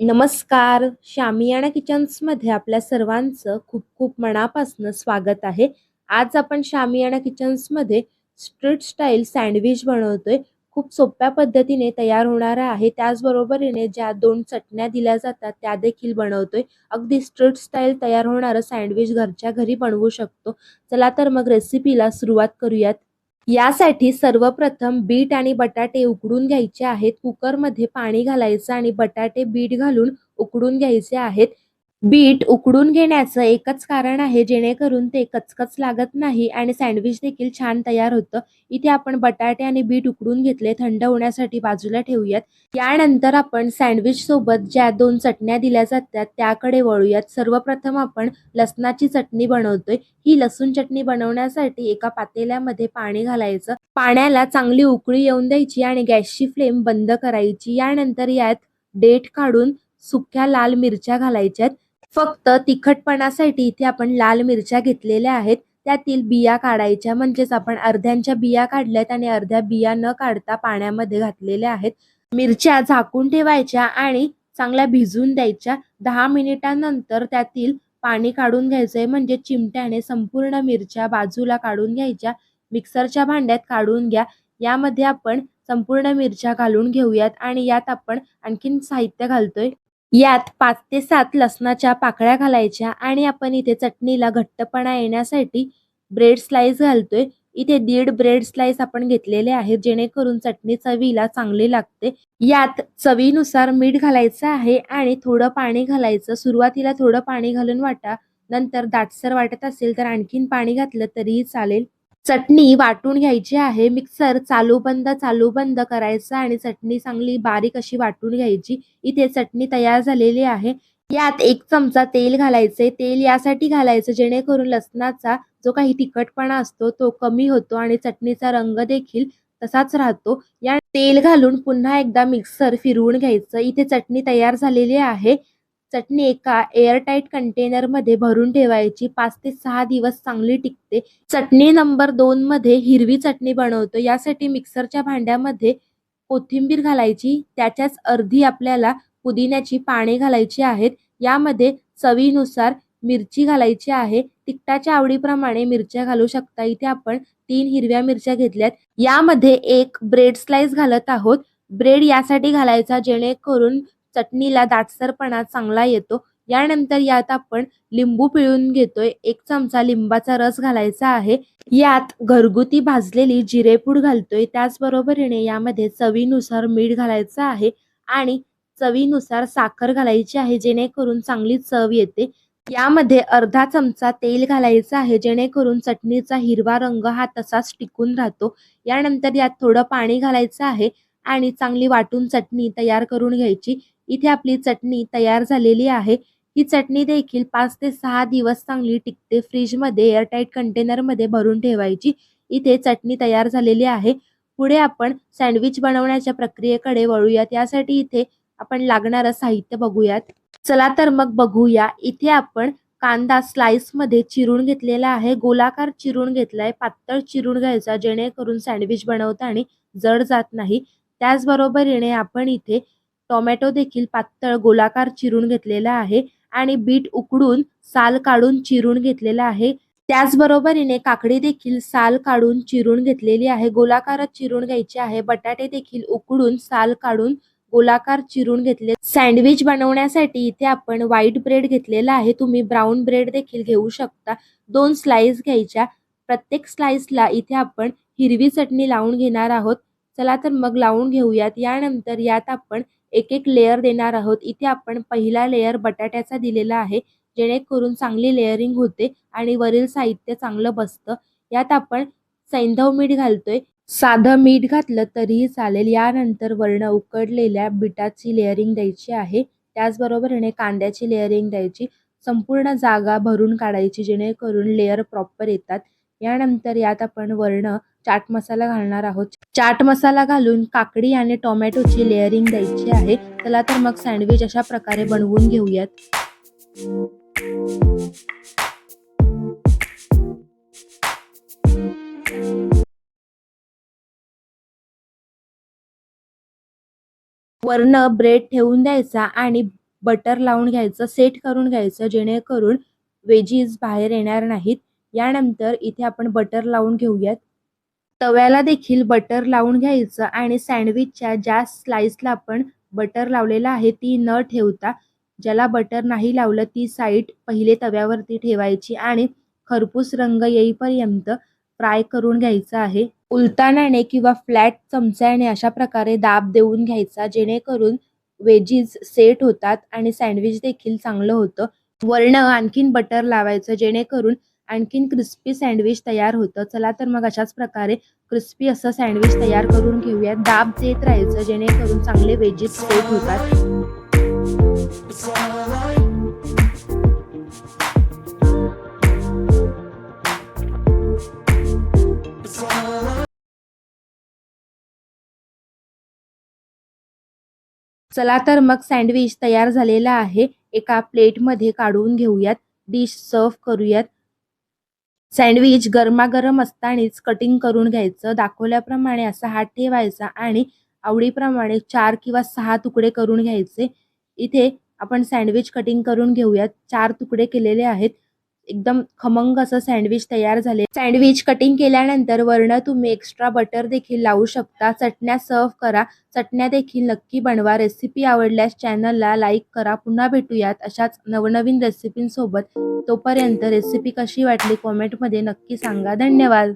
नमस्कार. शामियाना किचन्समध्ये आपल्या सर्वांचं खूप खूप मनापासून स्वागत आहे. आज आपण शामियाना किचन्समध्ये स्ट्रीट स्टाईल सँडविच बनवतोय. खूप सोप्या पद्धतीने तयार होणार आहे. त्याचबरोबरीने ज्या दोन चटण्या दिल्या जातात त्या देखील बनवतोय. अगदी स्ट्रीट स्टाईल तयार होणारं सँडविच घरच्या घरी बनवू शकतो. चला तर मग रेसिपीला सुरुवात करूयात. यासाठी सर्वप्रथम बीट आणि बटाटे उकडून घ्यायचे आहेत. कुकरमध्ये पाणी घालायचं आणि बटाटे बीट घालून उकडून घ्यायचे आहेत. बीट उकडून घेण्याचं एकच कारण आहे जेणेकरून ते कचकच लागत नाही आणि सँडविच देखील छान तयार होतं. इथे आपण बटाटे आणि बीट उकडून घेतले थंड होण्यासाठी बाजूला ठेवूयात. यानंतर आपण सँडविच सोबत ज्या दोन चटण्या दिल्या जातात त्याकडे वळूयात. सर्वप्रथम आपण लसणाची चटणी बनवतोय. ही लसूण चटणी बनवण्यासाठी एका पातेल्यामध्ये पाणी घालायचं. पाण्याला चांगली उकळी येऊन द्यायची आणि गॅसची फ्लेम बंद करायची. यानंतर यात डेट काढून सुक्या लाल मिरच्या घालायच्यात. फक्त तिखटपणासाठी इथे आपण लाल मिरच्या घेतलेल्या आहेत. त्यातील बिया काढायच्या म्हणजेच आपण अर्ध्यांच्या बिया काढल्यात आणि अर्ध्या बिया न काढता पाण्यामध्ये घातलेल्या आहेत. मिरच्या झाकून ठेवायच्या आणि चांगल्या भिजून द्यायच्या. दहा मिनिटांनंतर त्यातील पाणी काढून घ्यायचंय म्हणजे चिमट्याने संपूर्ण मिरच्या बाजूला काढून घ्यायच्या. मिक्सरच्या भांड्यात काढून घ्या. यामध्ये आपण संपूर्ण मिरच्या घालून घेऊयात आणि यात आपण आणखीन साहित्य घालतोय. यात पाच ते सात लसणाच्या पाकळ्या घालायच्या आणि आपण इथे चटणीला घट्टपणा येण्यासाठी ब्रेड स्लाइस घालतोय. इथे दीड ब्रेड स्लाइस आपण घेतलेले आहेत जेणेकरून चटणी चवीला चांगली लागते. यात चवीनुसार मीठ घालायचं आहे आणि थोडं पाणी घालायचं. सुरुवातीला थोडं पाणी घालून वाटा. नंतर दाटसर वाटत असेल तर आणखीन पाणी घातलं तरीही चालेल. चटणी वाटून घ्यायची आहे. मिक्सर चालू बंद चालू बंद करायचं आणि चटणी चांगली बारीक अशी वाटून घ्यायची. इथे चटणी तयार झालेली आहे. यात एक चमचा तेल घालायचे. तेल यासाठी घालायचं जेणेकरून लसणाचा जो काही तिखटपणा असतो तो कमी होतो आणि चटणीचा रंग देखील तसाच राहतो. या तेल घालून पुन्हा एकदा मिक्सर फिरवून घ्यायचं. इथे चटणी तयार झालेली आहे. चटणी एका एअरटाईट कंटेनरमध्ये भरून ठेवायची. पाच ते सहा दिवस चांगली टिकते. चटणी नंबर दोन मध्ये हिरवी चटणी बनवतो. यासाठी मिक्सरच्या भांड्यामध्ये कोथिंबीर घालायची. त्याच्याच अर्धी आपल्याला पुदिन्याची पाने घालायची आहेत. यामध्ये चवीनुसार मिरची घालायची आहे. तिखटाच्या आवडीप्रमाणे मिरच्या घालू शकता. इथे आपण तीन हिरव्या मिरच्या घेतल्यात. यामध्ये एक ब्रेड स्लाइस घालत आहोत. ब्रेड यासाठी घालायचा जेणेकरून चटणीला दाटसरपणा चांगला येतो. यानंतर यात आपण लिंबू पिळून घेतोय. एक चमचा लिंबाचा रस घालायचा आहे. यात घरगुती भाजलेली जिरेपूड घालतोय. त्याचबरोबरीने यामध्ये चवीनुसार मीठ घालायचं आहे आणि चवीनुसार साखर घालायची आहे जेणेकरून चांगली चव येते. यामध्ये अर्धा चमचा तेल घालायचं आहे जेणेकरून चटणीचा हिरवा रंग हा तसाच टिकून राहतो. यानंतर यात थोडं पाणी घालायचं आहे आणि चांगली वाटून चटणी तयार करून घ्यायची. इथे आपली चटणी तयार झालेली आहे. ही चटणी देखील पाच ते सहा दिवस चांगली टिकते. फ्रीजमध्ये एअरटाईट कंटेनरमध्ये भरून ठेवायची. इथे चटणी तयार झालेली आहे. पुढे आपण सँडविच बनवण्याच्या प्रक्रियेकडे वळूयात यासाठी इथे आपण लागणारं साहित्य बघूयात. चला तर मग बघूया. इथे आपण कांदा स्लाइसमध्ये चिरून घेतलेला आहे. गोलाकार चिरून घेतलाय. पातळ चिरून घ्यायचा. जेणेकरून सँडविच बनवताना जड जात नाही. त्याचबरोबरीने आपण इथे टोमॅटो देखील पातळ गोलाकार चिरून घेतलेला आहे आणि बीट उकडून साल काढून चिरून घेतलेला आहे. त्याचबरोबरीने काकडी देखील साल काढून चिरून घेतलेली आहे. गोलाकारात चिरून घ्यायची आहे. बटाटे देखील उकडून साल काढून गोलाकार चिरून घेतले. सँडविच बनवण्यासाठी इथे आपण व्हाईट ब्रेड घेतलेला आहे. तुम्ही ब्राऊन ब्रेड देखील घेऊ शकता. दोन स्लाइस घ्यायच्या. प्रत्येक स्लाइसला इथे आपण हिरवी चटणी लावून घेणार आहोत. चला तर मग लावून घेऊयात. यानंतर यात आपण एक एक लेयर देणार आहोत. इथे आपण पहिला लेयर बटाट्याचा दिलेला आहे जेणेकरून चांगली लेअरिंग होते आणि वरील साहित्य चांगलं बसतं. यात आपण सैंधव मीठ घालतोय. साधं मीठ घातलं तरीही चालेल. यानंतर वर्ण उकडलेल्या बिटाची लेअरिंग द्यायची आहे. त्याचबरोबरीने कांद्याची लेअरिंग द्यायची. संपूर्ण जागा भरून काढायची जेणेकरून लेअर प्रॉपर येतात. यानंतर यात आपण वर्ण चाट मसाला घालणार आहोत. चाट मसाला घालून काकडी आणि टोमॅटोची लेअरिंग द्यायची आहे. चला तर मग सँडविच अशा प्रकारे बनवून घेऊयात. वर्ण ब्रेड ठेवून द्यायचा आणि बटर लावून घ्यायचं सेट करून घ्यायचं जेणेकरून वेजीज बाहेर येणार नाहीत. यानंतर इथे आपण बटर लावून घेऊयात. तव्याला देखील बटर लावून घ्यायचं आणि सँडविचच्या ज्या स्लाइसला आपण बटर लावलेलं आहे ती न ठेवता ज्याला बटर नाही लावलं ती साईड पहिले तव्यावरती ठेवायची आणि खरपूस रंग येईपर्यंत फ्राय करून घ्यायचा आहे. उलतानाने किंवा फ्लॅट चमच्याने अशा प्रकारे दाब देऊन घ्यायचा जेणेकरून वेजीज सेट होतात आणि सँडविच देखील चांगलं होतं. वर्ण आणखीन बटर लावायचं जेणेकरून आणखीन क्रिस्पी सँडविच तयार होतं. चला तर मग अशाच प्रकारे क्रिस्पी असं सँडविच तयार करून घेऊयात. दाब देत राहायचं जेणेकरून चांगले वेजेस सेट होतात. चला तर मग सँडविच तयार झालेला आहे. एका प्लेटमध्ये काढून घेऊयात. डिश सर्व करूयात. सँडविच गरमागरम असतानाच कटिंग करून घ्यायचं. दाखवल्याप्रमाणे असा हात ठेवायचा आणि आवडीप्रमाणे चार किंवा सहा तुकडे करून घ्यायचे. इथे आपण सँडविच कटिंग करून घेऊयात. चार तुकडे केलेले आहेत. एकदम खमंग असं सँडविच तयार झाले. सँडविच कटिंग केल्यानंतर वर्ण तुम्ही एक्स्ट्रा बटर देखील लावू शकता. चटण्या सर्व करा. चटण्या देखील नक्की बनवा. रेसिपी आवडल्यास चॅनलला लाईक करा. पुन्हा भेटूयात अशाच नवनवीन रेसिपींसोबत तोपर्यंत रेसिपी कशी वाटली कॉमेंटमध्ये नक्की सांगा. धन्यवाद.